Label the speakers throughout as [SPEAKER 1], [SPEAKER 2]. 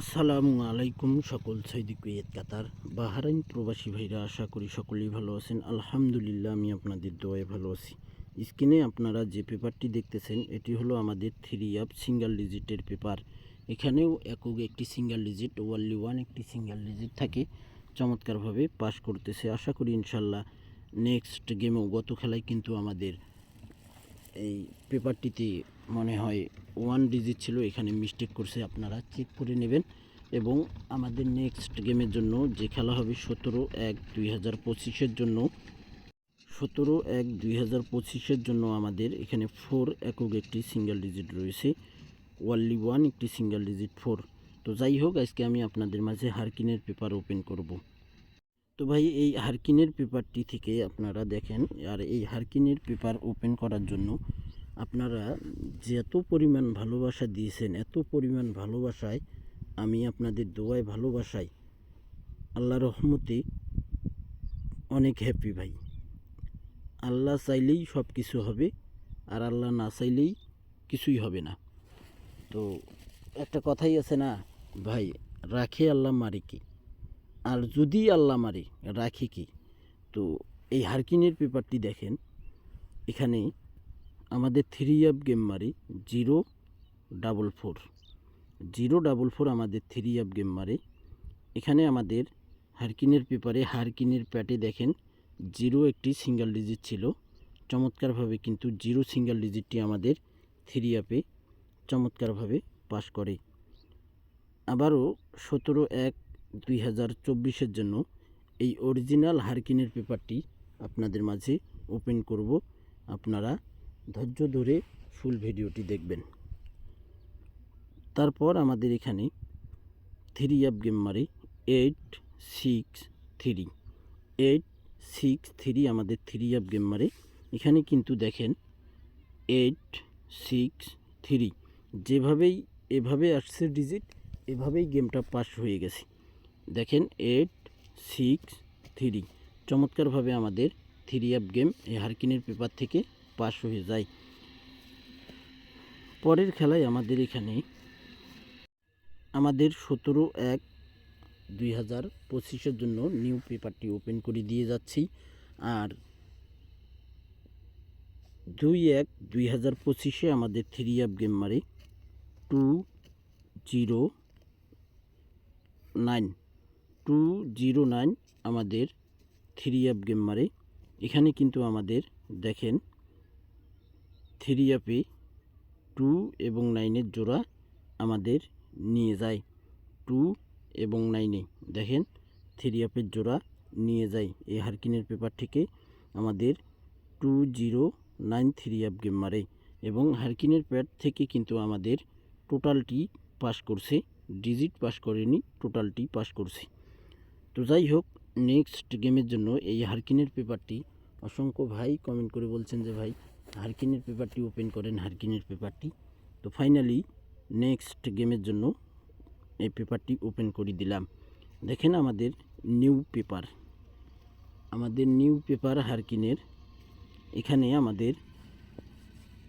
[SPEAKER 1] আসসালামু আলাইকুম সকল সৈদি কুয়েত কাতার, বাহারাইন প্রবাসী ভাইরা, আশা করি সকলেই ভালো আছেন। আলহামদুলিল্লাহ, আমি আপনাদের দোয়ায় ভালো আছি। স্ক্রিনে আপনারা যে পেপারটি দেখতেছেন, এটি হলো আমাদের থ্রি আপ সিঙ্গেল ডিজিটের পেপার। এখানেও একক একটি সিঙ্গেল ডিজিট, ওয়ানলি ওয়ান একটি সিঙ্গেল ডিজিট থাকে। চমৎকারভাবে পাস করতেছে। আশা করি ইনশাল্লাহ নেক্সট গেমেও গত খেলায় কিন্তু আমাদের এই পেপারটিতে মনে হয় ওয়ান ডিজিট ছিল, এখানে মিস্টেক করছে আপনারা। চেক করে নেবেন এবং আমাদের নেক্সট গেমের জন্য যে খেলা হবে সতেরো এক দুই হাজার পঁচিশের জন্য, সতেরো এক দুই হাজার পঁচিশের জন্য আমাদের এখানে ফোর একক একটি সিঙ্গেল ডিজিট রয়েছে। ওয়ানলি ওয়ান একটি সিঙ্গেল ডিজিট ফোর তো যাই হোক, আজকে আমি আপনাদের মাঝে হারকিনের পেপার ওপেন করব। তো ভাই, এই হারকিনের পেপারটি থেকে আপনারা দেখেন, আর এই হারকিনের পেপার ওপেন করার জন্য আপনারা যে এত পরিমাণ ভালোবাসা দিয়েছেন, এত পরিমাণ ভালোবাসায় আমি আপনাদের দোয়ায় ভালোবাসাই আল্লাহ রহমতে অনেক হ্যাপি ভাই। আল্লাহ চাইলেই সব কিছু হবে আর আল্লাহ না চাইলেই কিছুই হবে না। তো একটা কথাই আছে না, ভাই, রাখে আল্লাহ মারে কি? আর যদি আল্লাহ মারে, রাখে কি? তো এই হারকিনের পেপারটি দেখেন, এখানে আমাদের থ্রি অ্যাপ গেম মারে zero double four zero double four আমাদের থ্রি অ্যাপ গেম মারে। এখানে আমাদের হারকিনের পেপারে, হারকিনের প্যাটে দেখেন জিরো একটি সিঙ্গেল ডিজিট ছিল। চমৎকারভাবে কিন্তু জিরো সিঙ্গেল ডিজিটটি আমাদের থ্রি অ্যাপে চমৎকারভাবে পাস করে। আবারও সতেরো এক দুই হাজার চব্বিশের জন্য এই অরিজিনাল হারকিনের পেপারটি আপনাদের মাঝে ওপেন করব। আপনারা ধৈর্য ধরে ফুল ভিডিওটি দেখবেন। তারপর আমাদের এখানে থ্রি অ্যাপ গেম মারি eight six three eight six three আমাদের থ্রি অ্যাপ গেম মারে। এখানে কিন্তু দেখেন এইট সিক্স থ্রি যেভাবেই, এভাবে আসছে ডিজিট এভাবেই গেমটা পাস হয়ে গেছে। দেখেন এইট সিক্স থ্রি চমৎকারভাবে আমাদের থ্রি অ্যাপ গেম এই হারকিনের পেপার থেকে পাস হয়ে যায়। পরের খেলায় আমাদের এখানে আমাদের সতেরো এক দুই হাজার পঁচিশের জন্য নিউ পেপারটি ওপেন করে দিয়ে যাচ্ছি। আর দুই এক দুই হাজার পঁচিশে আমাদের থ্রি অ্যাপ গেম মারে two zero nine two zero nine আমাদের থ্রি অ্যাপ গেম মারে। এখানে কিন্তু আমাদের দেখেন থ্রি আপে টু এবং নাইনের জোড়া আমাদের নিয়ে যায়। টু এবং নাইনে দেখেন, থ্রি আপের জোড়া নিয়ে যায়। এই হারকিনের পেপার থেকে আমাদের two zero nine three up game মারে এবং হারকিনের প্যাড থেকে কিন্তু আমাদের টোটালটি পাস করছে, ডিজিট পাস করেনি, টোটালটি পাস করছে। তো যাই হোক, নেক্সট গেমের জন্য এই হারকিনের পেপারটি অসংখ্য ভাই কমেন্ট করে বলছেন যে ভাই হারকিনের পেপারটি ওপেন করেন হারকিনের পেপারটি। তো ফাইনালি নেক্সট গেমের জন্য এই পেপারটি ওপেন করে দিলাম। দেখেন আমাদের নিউ পেপার। আমাদের নিউ পেপার হারকিনের। এখানে আমাদের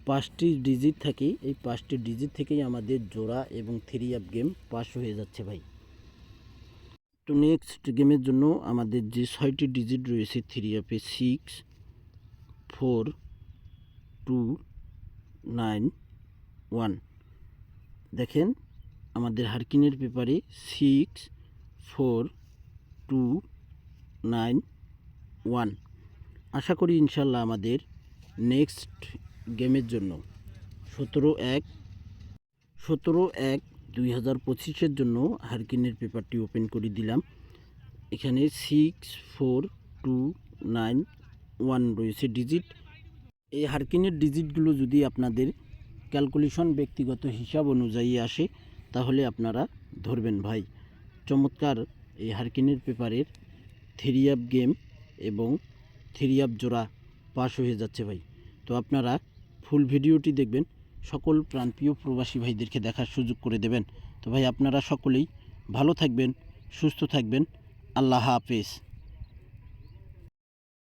[SPEAKER 1] পাঁচটি ডিজিট থাকে। এই পাঁচটি ডিজিট থেকেই আমাদের জোড়া এবং থ্রি অ্যাপ গেম পাস হয়ে যাচ্ছে ভাই। তো নেক্সট গেমের জন্য আমাদের যে ছয়টি ডিজিট রয়েছে থ্রি অ্যাপে six four two nine one দেখেন, আমাদের হারকিনের পেপারে six four two nine one আশা করি ইনশাল্লাহ আমাদের নেক্সট গেমের জন্য সতেরো এক সতেরো এক দুই হাজার পঁচিশের জন্য হারকিনের পেপারটি ওপেন করে দিলাম। এখানে six four two nine one রয়েছে ডিজিট এই হারকিনের ডিজিটগুলো যদি আপনাদের ক্যালকুলেশন ব্যক্তিগত হিসাব অনুযায়ী আসে, তাহলে আপনারা ধরবেন ভাই। চমৎকার এই হারকিনের পেপারের থ্রি আপ গেম এবং থ্রি আপ জোড়া পাস হয়ে যাচ্ছে ভাই। তো আপনারা ফুল ভিডিওটি দেখবেন, সকল প্রাণপ্রিয় প্রবাসী ভাইদেরকে দেখার সুযোগ করে দেবেন। তো ভাই, আপনারা সকলেই ভালো থাকবেন, সুস্থ থাকবেন। আল্লাহ হাফেজ।